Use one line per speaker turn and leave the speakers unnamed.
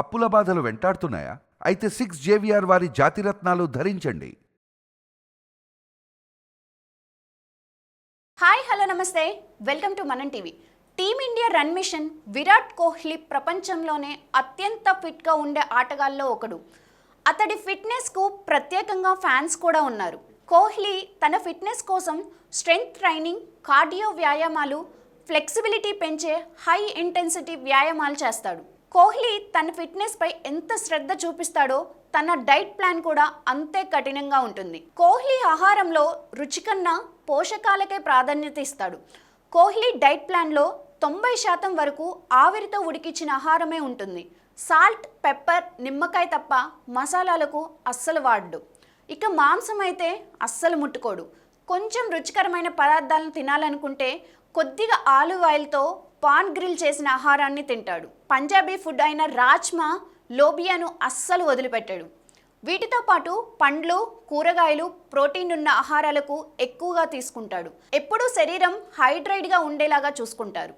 అప్పుల బాధలు వెంటాడుతున్నాయా? అయితే సిక్స్ జేవిఆర్ వారి జాతిరత్నాలు ధరించండి.
హాయ్ హలో నమస్తే. వెల్కమ్ టు మనం TV team India run machine Virat Kohli ప్రపంచంలోనే అత్యంత ఫిట్గా ఉండే ఆటగాల్లో ఒకడు. అతడి ఫిట్నెస్కు ప్రత్యేకంగా ఫ్యాన్స్ కూడా ఉన్నారు. కోహ్లీ తన ఫిట్నెస్ కోసం స్ట్రెంగ్త్ ట్రైనింగ్ కార్డియో వ్యాయామాలు ఫ్లెక్సిబిలిటీ పెంచే హై ఇంటెన్సిటీ వ్యాయామాలు చేస్తాడు. కోహ్లీ తన ఫిట్నెస్పై ఎంత శ్రద్ధ చూపిస్తాడో తన డైట్ ప్లాన్ కూడా అంతే కఠినంగా ఉంటుంది. కోహ్లీ ఆహారంలో రుచికన్నా పోషకాలకే ప్రాధాన్యత ఇస్తాడు. కోహ్లీ డైట్ ప్లాన్లో తొంభై శాతం వరకు ఆవిరితో ఉడికించిన ఆహారమే ఉంటుంది. సాల్ట్ పెప్పర్ నిమ్మకాయ తప్ప మసాలాలకు అస్సలు వాడు ఇక మాంసం అయితే అస్సలు ముట్టుకోడు. కొంచెం రుచికరమైన పదార్థాలను తినాలనుకుంటే కొద్దిగా ఆలివ్ ఆయిల్తో పాన్ గ్రిల్ చేసిన ఆహారాన్ని తింటాడు. పంజాబీ ఫుడ్ అయిన రాజ్మా లోబియాను అస్సలు వదిలిపెట్టాడు. వీటితో పాటు పండ్లు కూరగాయలు ప్రోటీన్ ఉన్న ఆహారాలకు ఎక్కువగా తీసుకుంటాడు. ఎప్పుడూ శరీరం హైడ్రైడ్గా ఉండేలాగా చూసుకుంటారు.